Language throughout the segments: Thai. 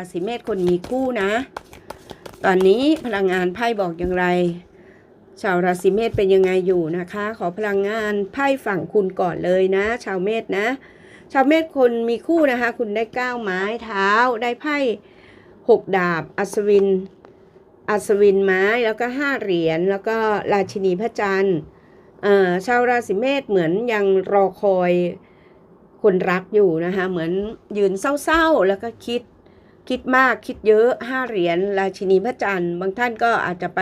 ราศีเมษคนมีคู่นะ ตอนนี้พลังงานไพ่บอกอย่างไร ชาวราศีเมษเป็นยังไงอยู่นะคะ ขอพลังงานไพ่ฝั่งคุณก่อนเลยนะ ชาวเมษนะ ชาวเมษคนมีคู่นะคะ คุณได้ก้าไม้เท้า ได้ไพ่หกดาบ อัศวิน อัศวินไม้แล้วก็ห้าเหรียญแล้วก็ราชินีพระจันทร์ชาวราศีเมษเหมือนยังรอคอยคนรักอยู่นะคะ เหมือนยืนเศร้าๆ แล้วก็คิด คิดมากคิดเยอะห้าเหรียญราชินีพระจันทร์บางท่านก็อาจจะไป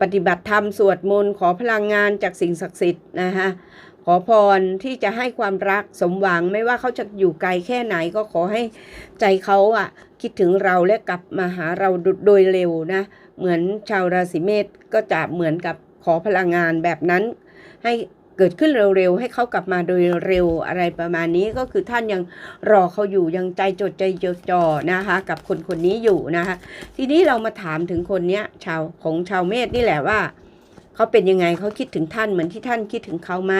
ปฏิบัติธรรมสวดมนต์ขอพลังงานจากสิ่งศักดิ์สิทธิ์นะคะขอพรที่จะให้ความรักสมหวังไม่ว่าเขาจะอยู่ไกลแค่ไหนก็ขอให้ใจเขาอะคิดถึงเราและกลับมาหาเราโดยเร็วนะเหมือนชาวราศีเมษก็จะเหมือนกับขอพลังงานแบบนั้น ให้ เกิดขึ้นเร็วๆ ให้เขากลับมาโดยเร็วอะไรประมาณนี้ก็คือท่านยังรอเขาอยู่ยังใจจดใจจดจ่อนะคะ กับคนคนนี้อยู่นะคะ ทีนี้เรามาถามถึงคนเนี้ยชาวของชาวเมษนี่แหละว่าเขาเป็นยังไงเขาคิดถึงท่านเหมือนที่ท่านคิดถึงเขาไหม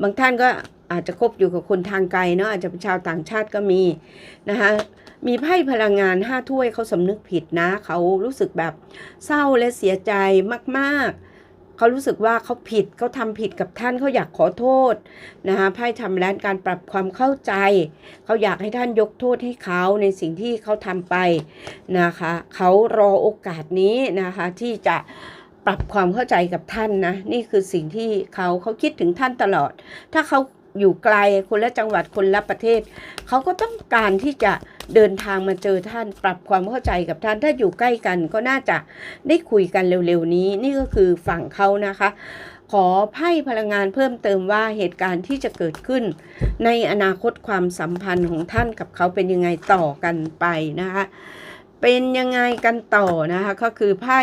บางท่านก็อาจจะคบอยู่กับคนทางไกลเนาะอาจจะเป็นชาวต่างชาติก็มีนะคะมีไพ่พลังงานห้าถ้วยเขาสำนึกผิดนะ เขารู้สึกแบบเศร้าและเสียใจมากๆ เขารู้สึกว่าเขาผิดเขาทำผิดกับท่านเขาอยากขอโทษนะคะไพ่ทำแลนการปรับความเข้าใจ เขาอยากให้ท่านยกโทษให้เขาในสิ่งที่เขาทำไปนะคะเขารอโอกาสนี้นะคะที่จะปรับความเข้าใจกับท่านนะนี่คือสิ่งที่เขาเขาคิดถึงท่านตลอด ถ้าเขา อยู่ไกลคนละจังหวัดคนละประเทศ เขาก็ต้องการที่จะเดินทางมาเจอท่านปรับความเข้าใจกับท่านถ้าอยู่ใกล้กันก็น่าจะได้คุยกันเร็วๆนี้ นี่ก็คือฝั่งเขานะคะ ขอไพ่พลังงานเพิ่มเติมว่าเหตุการณ์ที่จะเกิดขึ้น ในอนาคตความสัมพันธ์ของท่านกับเขาเป็นยังไงต่อกันไปนะคะเป็นยังไงกันต่อนะคะก็คือไพ่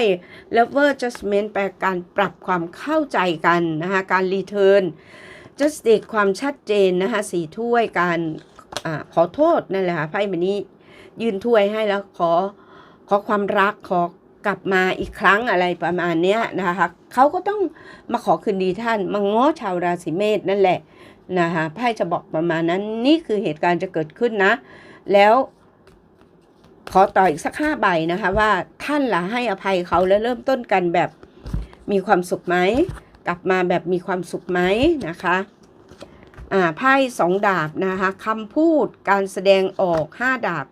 lover judgment แปลการปรับความเข้าใจกันนะคะการ return justice ความชัดเจนนะคะสีถ้วยการอขอโทษนั่นแหละค่ะไพ่ใบนี้ยืนถ้วยให้แล้วขอขอความรักขอกลับมาอีกครั้งอะไรประมาณเนี้ยนะคะเขาก็ต้องมาขอคืนดีท่าน มาง้อชาวราศีเมษนั่นแหละนะคะไพ่จะบอกประมาณนั้นนี่คือเหตุการณ์จะเกิดขึ้นนะ แล้วขอต่ออีกสักห้าใบนะคะว่าท่านละให้อภัยเขาและเริ่มต้นกันแบบมีความสุขไหม กลับมาแบบมีความสุขไหมนะคะอ่าไพ่สองดาบนะคะคำพูดการแสดงออกห้าดาบ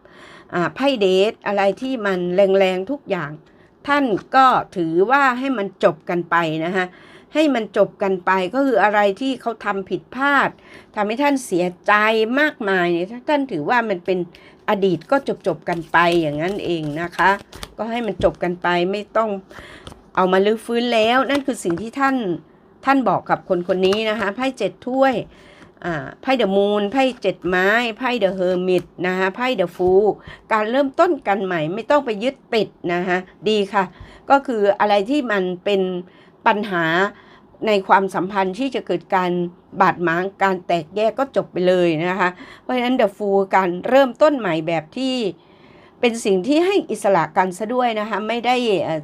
อ่าไพ่เดทอะไรที่มันแรงๆทุกอย่าง ท่านก็ถือว่าให้มันจบกันไปนะคะให้มันจบกันไปก็คืออะไรที่เขาทำผิดพลาดทำให้ท่านเสียใจมากมายเนี่ยท่านถือว่ามันเป็นอดีตก็จบจบๆกันไปอย่างนั้นเองนะคะ ก็ให้มันจบกันไปไม่ต้อง เอามาลื้อฟื้นแล้ว นั่นคือสิ่งที่ท่านท่านบอกกับคนคนนี้นะคะไพ่เจ็ดถ้วยไพ่เดอะมูนไพ่เจ็ดไม้ไพ่เดอะเฮอร์มิตนะคะไพ่เดอะฟูการเริ่มต้นกันใหม่ไม่ต้องไปยึดติดนะคะดีค่ะ ก็คืออะไรที่มันเป็นปัญหาในความสัมพันธ์ที่จะเกิดการบาดหมางการแตกแยกก็จบไปเลยนะคะ เพราะฉะนั้นเดอะฟูการเริ่มต้นใหม่แบบที่ เป็นสิ่งที่ให้อิสระกันซะด้วยนะคะ ไม่ได้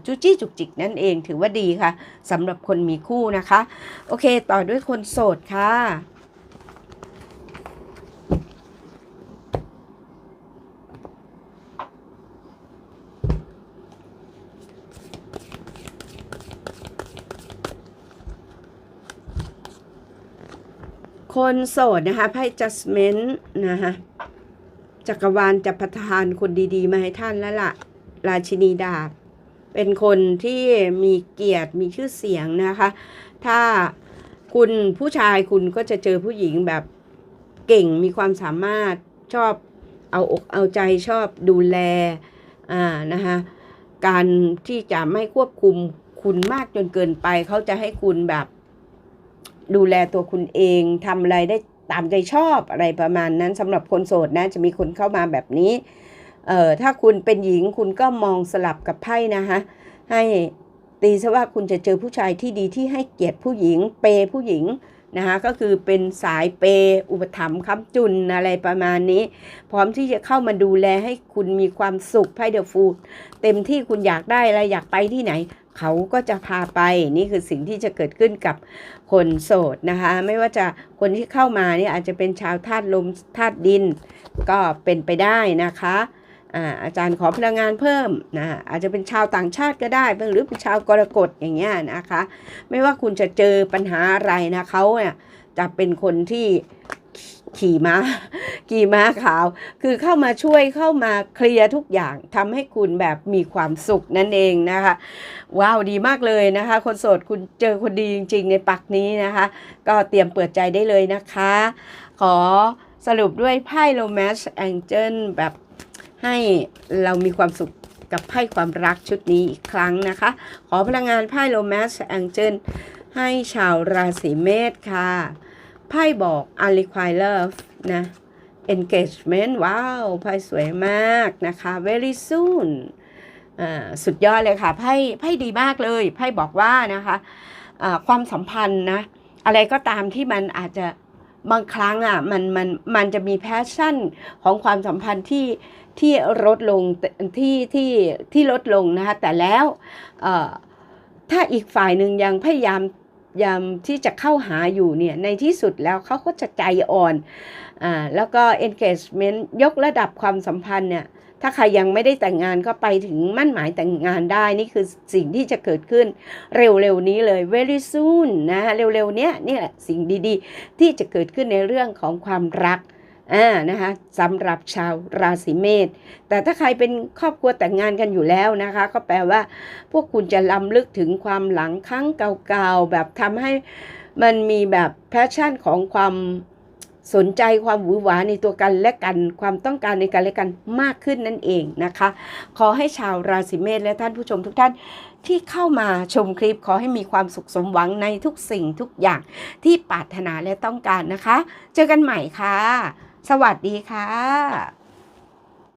จุจี้จุกจิกนั่นเองถือว่าดีค่ะสำหรับคนมีคู่นะคะ โอเค ต่อด้วยคนโสดค่ะคนโสดนะคะไพ่ judgment นะคะ จักรวาลจะประทานคนดีๆ มาให้ท่านแล้วล่ะ ราชินีดาบ เป็นคนที่มีเกียรติมีชื่อเสียงนะคะ ถ้าคุณผู้ชายคุณก็จะเจอผู้หญิงแบบเก่งมีความสามารถชอบเอาอกเอาใจชอบดูแลอ่านะคะการที่จะไม่ควบคุมคุณมากจนเกินไป เขาจะให้คุณแบบดูแลตัวคุณเองทำอะไรได้ ตามใจชอบอะไรประมาณนั้นสำหรับคนโสดนะจะมีคนเข้ามาแบบนี้เอ่อถ้าคุณเป็นหญิงคุณก็มองสลับกับไพ่นะคะให้ตีซะว่าคุณจะเจอผู้ชายที่ดีที่ให้เกียรติผู้หญิงเปย์ผู้หญิงนะคะก็คือเป็นสายเปย์อุปถัมภ์ค้ำจุนอะไรประมาณนี้ พร้อมที่จะเข้ามาดูแลให้คุณมีความสุขไพ่เดอะฟูดเต็มที่คุณอยากได้อะไรอยากไปที่ไหน เขาก็จะพาไปนี่คือสิ่งที่จะเกิดขึ้นกับคนโสดนะคะ ไม่ว่าจะคนที่เข้ามาเนี่ยอาจจะเป็นชาวธาตุลมธาตุดินก็เป็นไปได้นะคะอาอาจารย์ขอพลังงานเพิ่มนะอาจจะเป็นชาวต่างชาติก็ได้หรือเป็นชาวกรกฎอย่างเงี้ยนะคะ ไม่ว่าคุณจะเจอปัญหาอะไรนะเขาเนี่ยจะเป็นคนที่ ขี่ม้า ขี่ม้าขาว คือเข้ามาช่วยเข้ามาเคลียร์ทุกอย่างทำให้คุณแบบมีความสุขนั่นเองนะคะ ว้าวดีมากเลยนะคะ คนโสดคุณเจอคนดีจริง ๆ ในปักนี้นะคะ ก็เตรียมเปิดใจได้เลยนะคะ ขอสรุปด้วยไพ่โรแมนต์แองเจิลแบบให้เรามีความสุขกับไพ่ความรักชุดนี้อีกครั้งนะคะ ขอพลังงานไพ่โรแมนต์แองเจิลให้ชาวราศีเมษค่ะ ไพ่บอก unrequited love นะ engagement ว้าวไพ่สวยมากนะคะ very soon อ่าสุดยอดเลยค่ะไพ่ไพ่ดีมากเลยไพ่บอกว่านะคะอ่าความสัมพันธ์นะอะไรก็ตามที่มันอาจจะบางครั้งอะมันมันมันจะมีแพชชั่นของความสัมพันธ์ที่ที่ลดลงที่ที่ที่ลดลงนะคะแต่แล้วถ้าอีกฝ่ายหนึ่งยังพยายาม ยามที่จะเข้าหาอยู่เนี่ยในที่สุดแล้วเขาก็จะใจอ่อนอ่าแล้วก็ engagement ยกระดับความสัมพันธ์เนี่ยถ้าใครยังไม่ได้แต่งงานก็ไปถึงมั่นหมายแต่งงานได้นี่คือสิ่งที่จะเกิดขึ้นเร็วๆนี้เลย very soon นะเร็วๆเนี้ยนี่แหละสิ่งดีๆ ที่จะเกิดขึ้นในเรื่องของความรัก อ่านะคะสำหรับชาวราศีเมษแต่ถ้าใครเป็นครอบครัวแต่งงานกันอยู่แล้วนะคะ ก็แปลว่า พวกคุณจะล้ำลึกถึงความหลังครั้งเก่าๆแบบทำให้มันมีแบบแพชชั่นของความสนใจความหวือหวาในตัวกันและกันความต้องการในกันและกันมากขึ้นนั่นเองนะคะ ขอให้ชาวราศีเมษและท่านผู้ชมทุกท่านที่เข้ามาชมคลิปขอให้มีความสุขสมหวังในทุกสิ่งทุกอย่างที่ปรารถนาและต้องการนะคะ เจอกันใหม่ค่ะ สวัสดีค่ะ